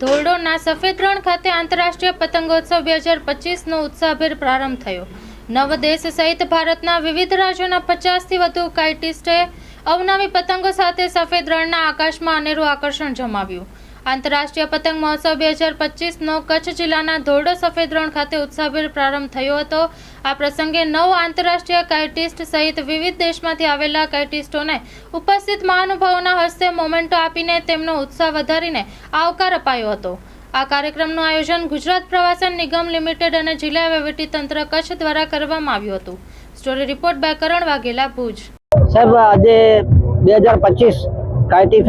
ધોરડોના સફેદ રણ ખાતે આંતરરાષ્ટ્રીય પતંગોત્સવ બે હજાર પચીસનો ઉત્સાહભેર પ્રારંભ થયો. નવ દેશ સહિત ભારતના વિવિધ રાજ્યોના પચાસથી વધુ કાઇટિસ્ટે અવનવી પતંગો સાથે સફેદ રણના આકાશમાં અનેરું આકર્ષણ જમાવ્યું. આંતરરાષ્ટ્રીય પતંગ મહોત્સવ બે હજાર પચીસનો કચ્છ જિલ્લાના ધોરડો સફેદ રણ ખાતે ઉત્સાહભેર પ્રારંભ થયો હતો. આ પ્રસંગે નવ આંતરરાષ્ટ્રીય કાઇટિસ્ટ સહિત વિવિધ દેશમાંથી આવેલા કાઇટિસ્ટોને ઉપસ્થિત મહાનુભાવોના હસ્તે મોમેન્ટો આપીને તેમનો ઉત્સાહ વધારીને આવકાર અપાયો હતો. આ કાર્યક્રમનું આયોજન ગુજરાત પ્રવાસન નિગમ લિમિટેડ અને જિલ્લા વહીવટી તંત્ર કચ્છ દ્વારા કરવામાં આવ્યું હતું. Story report by Karan Vaghela Bhuj. સાહેબ, આજે બે હજાર પચીસ કાઇટી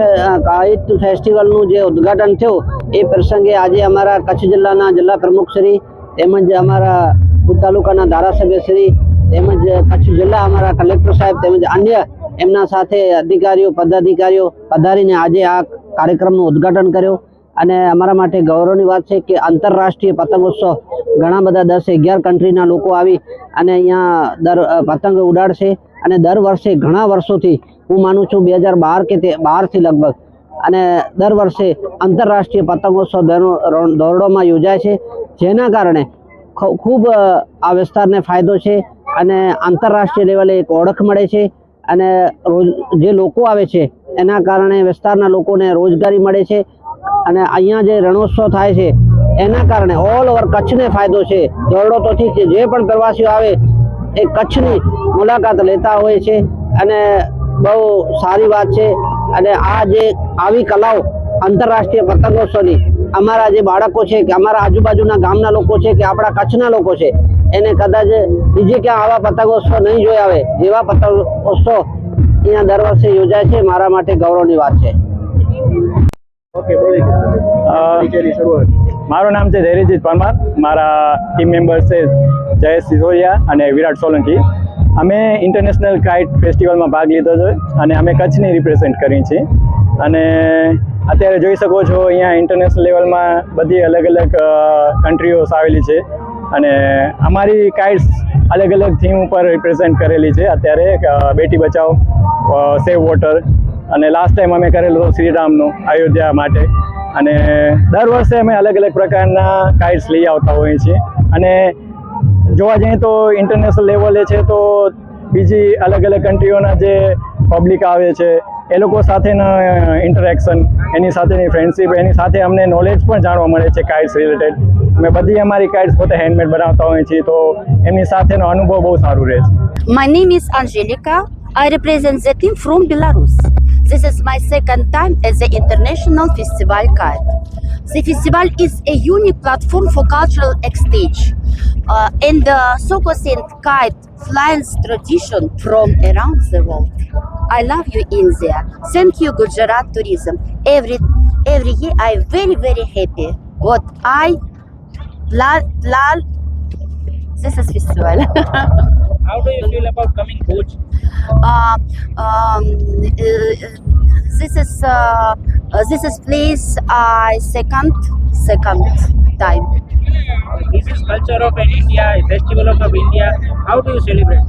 કાઇટ ફેસ્ટિવલનું જે ઉદ્ઘાટન થયું, એ પ્રસંગે આજે અમારા કચ્છ જિલ્લાના જિલ્લા પ્રમુખશ્રી તેમજ અમારા ભુજ તાલુકાના ધારાસભ્યશ્રી તેમજ કચ્છ જિલ્લા અમારા કલેક્ટર સાહેબ તેમજ અન્ય એમના સાથે અધિકારીઓ, પદાધિકારીઓ પધારીને આજે આ કાર્યક્રમનું ઉદ્ઘાટન કર્યું. અને અમારા માટે ગૌરવની વાત છે કે આંતરરાષ્ટ્રીય પતંગોત્સવ ઘણા બધા દસ અગિયાર કન્ટ્રીના લોકો આવી અને અહીંયા દર પતંગ ઉડાડશે. અને દર વર્ષે ઘણા વર્ષોથી હું માનું છું બે હજાર બાર કે તે બારથી લગભગ. અને દર વર્ષે આંતરરાષ્ટ્રીય પતંગોત્સવ ધોરડોમાં યોજાય છે. જેના કારણે ખૂબ આ વિસ્તારને ફાયદો છે અને આંતરરાષ્ટ્રીય લેવલે એક ઓળખ મળે છે. અને રોજ જે લોકો આવે છે, એના કારણે વિસ્તારના લોકોને રોજગારી મળે છે. અને અહીંયા જે રણોત્સવ થાય છે, એના કારણે ઓલ ઓવર કચ્છને ફાયદો છે. ધોરડો તો ઠીક છે, જે પણ પ્રવાસીઓ આવે, એ કચ્છની મુલાકાત લેતા હોય છે. અને બહુ સારી વાત છે. અને આ જે આવી કલાઓ આંતરરાષ્ટ્રીય પતંગોત્સવની અમારા જે બાળકો છે કે અમારા આજુબાજુના ગામના લોકો છે કે આપણા કચ્છના લોકો છે એને કદાચ બીજે ક્યાં આવા પતંગોત્સવ નહીં જોઈ આવે જેવા પતંગોત્સવ અહીંયા દર વર્ષે યોજાય છે મારા માટે ગૌરવની વાત છે. મારું નામ છે ધૈર્યજીત પરમાર. મારા ટીમ મેમ્બર છે જયેશ સિસોદિયા અને વિરાટ સોલંકી. અમે ઇન્ટરનેશનલ કાઇટ ફેસ્ટિવલમાં ભાગ લીધો છે અને અમે કચ્છને રિપ્રેઝેન્ટ કરી છીએ અને અત્યારે જોઈ શકો છો, અહીંયા ઇન્ટરનેશનલ લેવલમાં બધી અલગ અલગ કન્ટ્રીઓ આવેલી છે. અને અમારી કાઇટ્સ અલગ અલગ થીમ ઉપર રિપ્રેઝેન્ટ કરેલી છે. અત્યારે બેટી બચાવો સેવ વોટર અને લાસ્ટ ટાઈમ અમે કરેલું શ્રીરામનું અયોધ્યા માટે. અને દર વર્ષે અમે અલગ અલગ પ્રકારના કાઇટ્સ લઈ આવતા હોઈએ છીએ. અને જોવા જઈએ તો ઇન્ટરનેશનલ લેવલે છે, તો બીજી અલગ અલગ કન્ટ્રીઓના જે પબ્લિક આવે છે, એ લોકો સાથેના ઇન્ટરેક્શન એની સાથેની ફ્રેન્ડશિપ એની સાથે અમને નોલેજ પણ જાણવા મળે છે કાઇટ્સ રિલેટેડ અમે બધી અમારી કાઇટ્સ પોતે હેન્ડમેડ બનાવતા હોઈએ છીએ, તો એમની સાથેનો અનુભવ બહુ સારું રહે છે my name is Angelica. I represent the from Belarus. This is my second time at the International Festival Kite. The festival is a unique platform for cultural exchange uh, and the so-called kite flying tradition from around the world. I love you, India. Thank you, Gujarat Tourism. Every every year, I'm very very happy. What I love, love this is festival. How do you feel about coming? Uh, um, uh, this is uh, uh, this is place I second second time. This is culture of India, festival of India. How do you celebrate?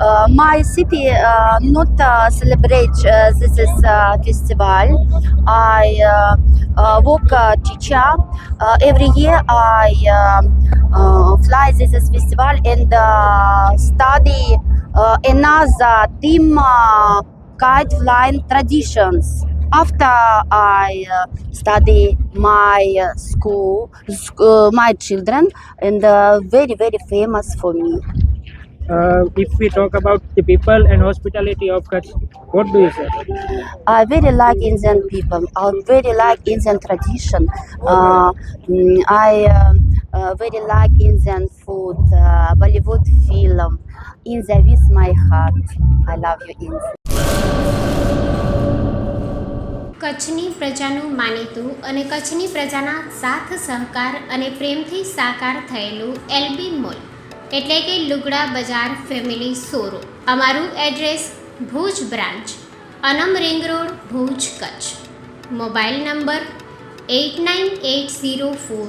Uh, my city uh, not uh, celebrate uh, this is uh, festival. I uh, uh, work uh, teacher. Uh, every year I um, uh, fly this is festival and uh, uh, another team uh, flying traditions. After I uh, study my uh, school, sc- uh, my children, and uh, very very famous for me. Uh, if we talk about the people and hospitality of Kutch, what do you say? I very like Indian people. I very like Indian tradition. Uh, mm, I uh, very like Indian food, uh, Bollywood film. India with my heart. I love you, India. કચ્છની પ્રજાનું માનીતું અને કચ્છની પ્રજાના સાથ સહકાર અને પ્રેમથી સાકાર થયેલું એલબી મોલ એટલે કે લુગડા બજાર ફેમિલી સોરો અમારું address Bhuj branch Anam ring road Bhuj Kutch mobile number eight nine eight zero four